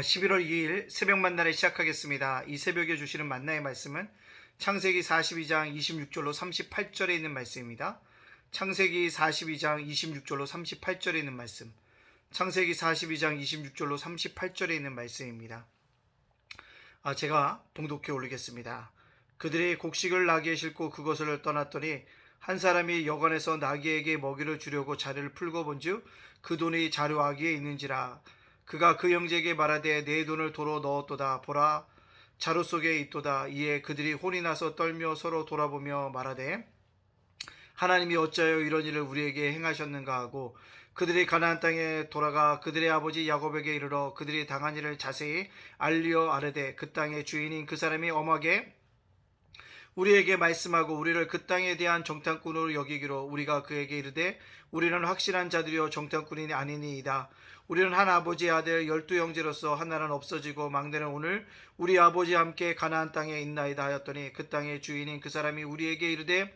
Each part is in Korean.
11월 2일 새벽 만나를 시작하겠습니다. 이 새벽에 주시는 만나의 말씀은 창세기 42장 26절로 38절에 있는 말씀입니다. 창세기 42장 26절로 38절에 있는 말씀. 창세기 42장 26절로 38절에 있는 말씀입니다. 아, 제가 봉독해 올리겠습니다. 그들이 곡식을 나귀에 싣고 그것을 떠났더니 한 사람이 여관에서 나귀에게 먹이를 주려고 자리를 풀고 본즉 그 돈이 자루 아기에 있는지라 그가 그 형제에게 말하되 내 돈을 도로 넣었도다. 보라 자루 속에 있도다. 이에 그들이 혼이 나서 떨며 서로 돌아보며 말하되 하나님이 어찌하여 이런 일을 우리에게 행하셨는가 하고 그들이 가나안 땅에 돌아가 그들의 아버지 야곱에게 이르러 그들이 당한 일을 자세히 알리어 아르되 그 땅의 주인인 그 사람이 엄하게 우리에게 말씀하고 우리를 그 땅에 대한 정탐꾼으로 여기기로 우리가 그에게 이르되 우리는 확실한 자들이요 정탐꾼이 아니니이다. 우리는 한 아버지의 아들 열두 형제로서 하나는 없어지고 막내는 오늘 우리 아버지와 함께 가나안 땅에 있나이다 하였더니 그 땅의 주인인 그 사람이 우리에게 이르되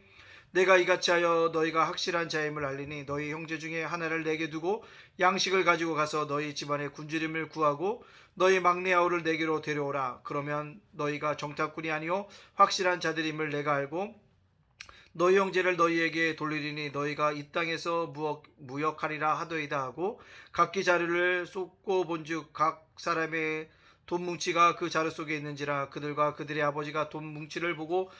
내가 이같이 하여 너희가 확실한 자임을 알리니 너희 형제 중에 하나를 내게 두고 양식을 가지고 가서 너희 집안의 굶주림을 구하고 너희 막내 아우를 내게로 데려오라. 그러면 너희가 정탐꾼이 아니요 확실한 자들임을 내가 알고 너희 형제를 너희에게 돌리리니 너희가 이 땅에서 무역, 무역하리라 하더이다 하고 각기 자루를 쏟고 본즉 각 사람의 돈 뭉치가 그 자루 속에 있는지라 그들과 그들의 아버지가 돈 뭉치를 보고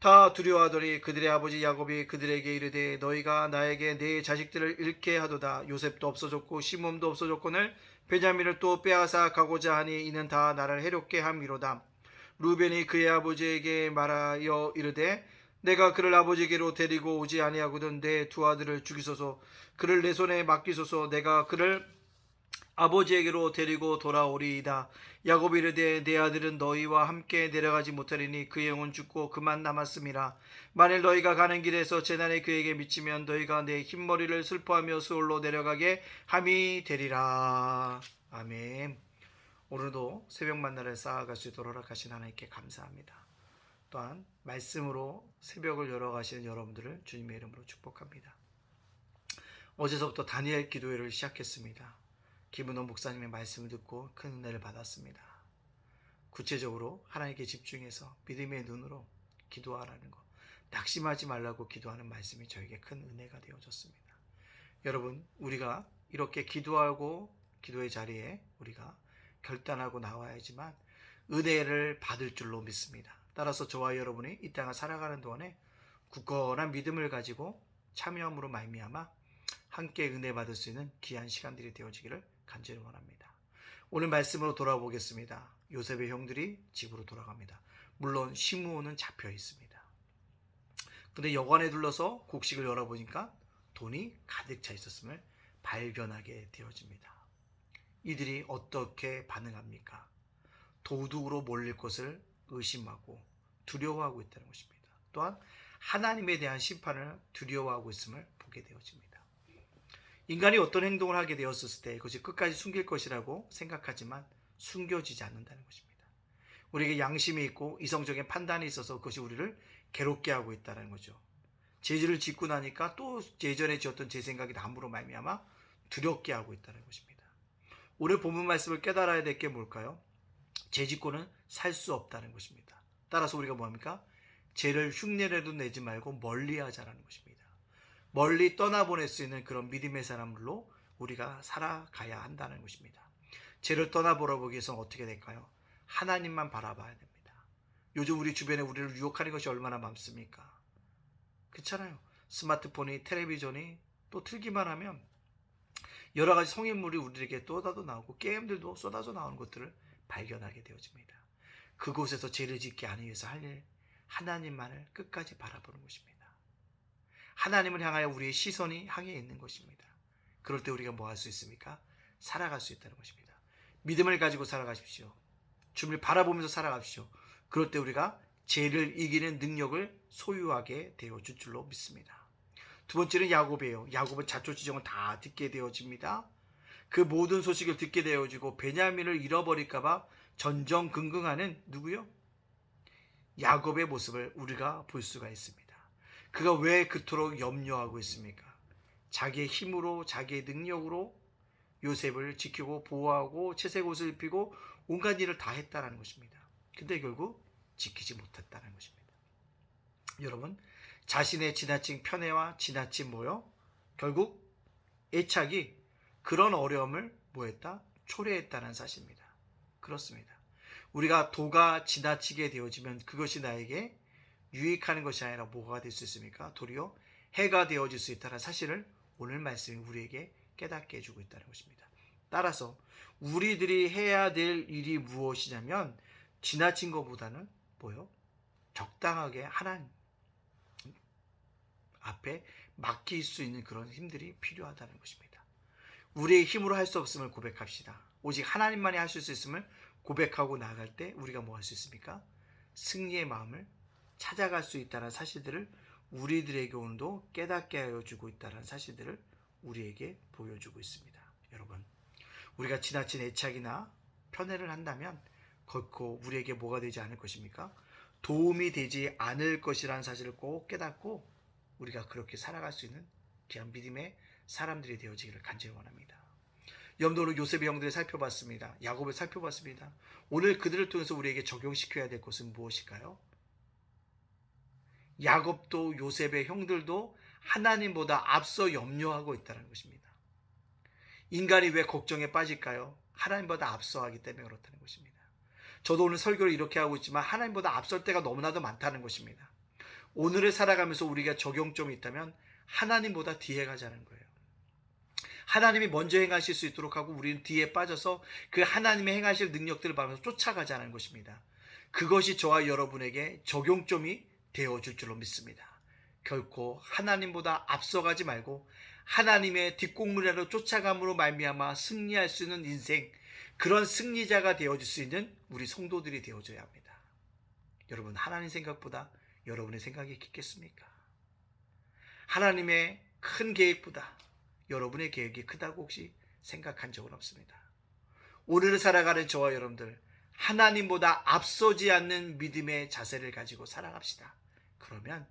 다 두려워하더니 그들의 아버지 야곱이 그들에게 이르되 너희가 나에게 내 자식들을 잃게 하도다. 요셉도 없어졌고 시몬도 없어졌거늘 베냐민을 또 빼앗아 가고자 하니 이는 다 나를 해롭게 함이로다. 루벤이 그의 아버지에게 말하여 이르되 내가 그를 아버지에게로 데리고 오지 아니하거든 내 두 아들을 죽이소서. 그를 내 손에 맡기소서. 내가 그를 아버지에게로 데리고 돌아오리이다. 야곱이 이르되 내 아들은 너희와 함께 내려가지 못하리니 그의 영은 죽고 그만 남았음이라. 만일 너희가 가는 길에서 재난이 그에게 미치면 너희가 내 흰머리를 슬퍼하며 수올로 내려가게 함이 되리라. 아멘. 오늘도 새벽 만나를 쌓아갈 수 있도록 허락하신 하나님께 감사합니다. 또한 말씀으로 새벽을 열어가시는 여러분들을 주님의 이름으로 축복합니다. 어제서부터 다니엘 기도회를 시작했습니다. 김은호 목사님의 말씀을 듣고 큰 은혜를 받았습니다. 구체적으로 하나님께 집중해서 믿음의 눈으로 기도하라는 것, 낙심하지 말라고 기도하는 말씀이 저에게 큰 은혜가 되어졌습니다. 여러분, 우리가 이렇게 기도하고 기도의 자리에 우리가 결단하고 나와야지만 은혜를 받을 줄로 믿습니다. 따라서 저와 여러분이 이 땅을 살아가는 동안에 굳건한 믿음을 가지고 참여함으로 말미암아 함께 은혜 받을 수 있는 귀한 시간들이 되어지기를 간절히 원합니다. 오늘 말씀으로 돌아보겠습니다. 요셉의 형들이 집으로 돌아갑니다. 물론 시므온은 잡혀 있습니다. 근데 여관에 둘러서 곡식을 열어보니까 돈이 가득 차 있었음을 발견하게 되어집니다. 이들이 어떻게 반응합니까? 도둑으로 몰릴 것을 의심하고 두려워하고 있다는 것입니다. 또한 하나님에 대한 심판을 두려워하고 있음을 보게 되어집니다. 인간이 어떤 행동을 하게 되었을 때 그것이 끝까지 숨길 것이라고 생각하지만 숨겨지지 않는다는 것입니다. 우리에게 양심이 있고 이성적인 판단이 있어서 그것이 우리를 괴롭게 하고 있다는 거죠. 죄를 짓고 나니까 또 예전에 지었던 제 생각이 남으로 말미암아 두렵게 하고 있다는 것입니다. 오늘 본문 말씀을 깨달아야 될 게 뭘까요? 죄 짓고는 살 수 없다는 것입니다. 따라서 우리가 뭐합니까? 죄를 흉내라도 내지 말고 멀리하자라는 것입니다. 멀리 떠나보낼 수 있는 그런 믿음의 사람들로 우리가 살아가야 한다는 것입니다. 죄를 떠나보라보기 위해서는 어떻게 될까요? 하나님만 바라봐야 됩니다. 요즘 우리 주변에 우리를 유혹하는 것이 얼마나 많습니까? 그렇잖아요. 스마트폰이, 텔레비전이 또 틀기만 하면 여러 가지 성인물이 우리에게 쏟아져 나오고 게임들도 쏟아져 나오는 것들을 발견하게 되어집니다. 그곳에서 죄를 짓게 하기 위해서 할 일, 하나님만을 끝까지 바라보는 것입니다. 하나님을 향하여 우리의 시선이 향해 있는 것입니다. 그럴 때 우리가 뭐 할 수 있습니까? 살아갈 수 있다는 것입니다. 믿음을 가지고 살아가십시오. 주님을 바라보면서 살아가십시오. 그럴 때 우리가 죄를 이기는 능력을 소유하게 되어 줄 줄로 믿습니다. 두 번째는 야곱이에요. 야곱은 자초 지정을 다 듣게 되어집니다. 그 모든 소식을 듣게 되어지고 베냐민을 잃어버릴까봐 전전긍긍하는 누구요? 야곱의 모습을 우리가 볼 수가 있습니다. 그가 왜 그토록 염려하고 있습니까? 자기의 힘으로, 자기의 능력으로 요셉을 지키고 보호하고 채색 옷을 입히고 온갖 일을 다 했다라는 것입니다. 근데 결국 지키지 못했다는 것입니다. 여러분, 자신의 지나친 편애와 지나친 뭐요? 결국 애착이 그런 어려움을 뭐했다? 초래했다는 사실입니다. 그렇습니다. 우리가 도가 지나치게 되어지면 그것이 나에게 유익하는 것이 아니라 뭐가 될 수 있습니까? 도리어 해가 되어질 수 있다는 사실을 오늘 말씀이 우리에게 깨닫게 해주고 있다는 것입니다. 따라서 우리들이 해야 될 일이 무엇이냐면 지나친 것보다는 뭐요? 적당하게 하나님 앞에 맡길 수 있는 그런 힘들이 필요하다는 것입니다. 우리의 힘으로 할 수 없음을 고백합시다. 오직 하나님만이 하실 수 있음을 고백하고 나갈 때 우리가 뭐 할 수 있습니까? 승리의 마음을 찾아갈 수 있다는 사실들을 우리들에게 오늘도 깨닫게 하여 주고 있다는 사실들을 우리에게 보여주고 있습니다. 여러분, 우리가 지나친 애착이나 편애를 한다면 결코 우리에게 뭐가 되지 않을 것입니까? 도움이 되지 않을 것이라는 사실을 꼭 깨닫고 우리가 그렇게 살아갈 수 있는 귀한 믿음의 사람들이 되어지기를 간절히 원합니다. 염도로 요셉의 형들을 살펴봤습니다. 야곱을 살펴봤습니다. 오늘 그들을 통해서 우리에게 적용시켜야 될 것은 무엇일까요? 야곱도 요셉의 형들도 하나님보다 앞서 염려하고 있다는 것입니다. 인간이 왜 걱정에 빠질까요? 하나님보다 앞서하기 때문에 그렇다는 것입니다. 저도 오늘 설교를 이렇게 하고 있지만 하나님보다 앞설 때가 너무나도 많다는 것입니다. 오늘을 살아가면서 우리가 적용점이 있다면 하나님보다 뒤에 가자는 거예요. 하나님이 먼저 행하실 수 있도록 하고 우리는 뒤에 빠져서 그 하나님의 행하실 능력들을 받으면서 쫓아가자는 것입니다. 그것이 저와 여러분에게 적용점이 되어 줄 줄로 믿습니다. 결코 하나님보다 앞서가지 말고 하나님의 뒷공무리로 쫓아감으로 말미암아 승리할 수 있는 인생 그런 승리자가 되어줄 수 있는 우리 성도들이 되어줘야 합니다. 여러분 하나님 생각보다 여러분의 생각이 깊겠습니까? 하나님의 큰 계획보다 여러분의 계획이 크다고 혹시 생각한 적은 없습니다. 오늘을 살아가는 저와 여러분들 하나님보다 앞서지 않는 믿음의 자세를 가지고 살아갑시다. 그러면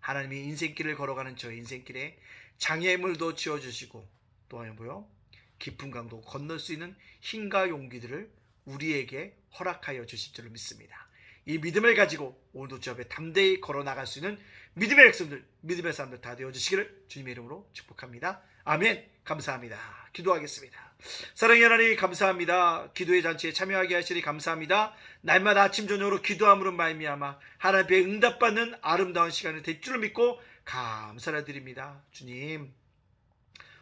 하나님이 인생길을 걸어가는 저 인생길에 장애물도 지어주시고 또한 뭐요? 깊은 강도 건널 수 있는 힘과 용기들을 우리에게 허락하여 주실 줄을 믿습니다. 이 믿음을 가지고 오늘도 저 앞에 담대히 걸어 나갈 수 있는 믿음의 백성들, 믿음의 사람들 다 되어 주시기를 주님의 이름으로 축복합니다. 아멘. 감사합니다. 기도하겠습니다. 사랑의 하나님 감사합니다. 기도의 잔치에 참여하게 하시니 감사합니다. 날마다 아침 저녁으로 기도함으로 말미암아 하나님의 응답받는 아름다운 시간을 될 줄을 믿고 감사를 드립니다. 주님.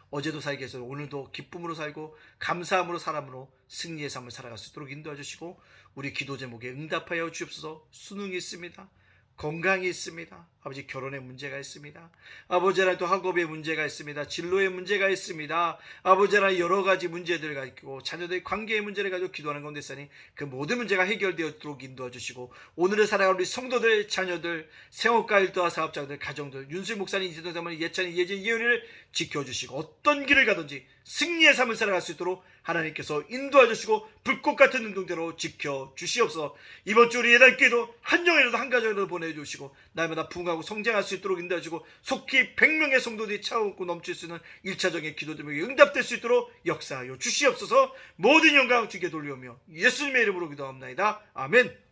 어제도 살게 해서 오늘도 기쁨으로 살고 감사함으로 사람으로 승리의 삶을 살아갈 수 있도록 인도해 주시고 우리 기도 제목에 응답하여 주옵소서 수능이 있습니다. 건강이 있습니다. 아버지 결혼에 문제가 있습니다. 아버지 하나님 또 학업에 문제가 있습니다. 진로에 문제가 있습니다. 아버지 하나님 여러 가지 문제들을 가지고 자녀들의 관계의 문제를 가지고 기도하는 가운데 있으니 그 모든 문제가 해결되도록 인도해 주시고 오늘을 살아가는 우리 성도들, 자녀들, 생업가 일도와 사업자들, 가정들, 윤수희 목사님, 이재동 사모님, 예찬이, 예진, 예은이를 지켜주시고 어떤 길을 가든지 승리의 삶을 살아갈 수 있도록 하나님께서 인도해 주시고 불꽃 같은 능동대로 지켜 주시옵소서. 이번 주 우리 예단 기도 한 영이라도 한 가정이라도 보내주시고 날마다 부흥 하고 성장할 수 있도록 인도해 주고 속히 100명의 성도들이 차오고 넘칠 수 있는 1차적인 기도 제목이 응답될 수 있도록 역사하여 주시옵소서. 모든 영광 주께 돌리오며 예수님의 이름으로 기도합니다. 아멘.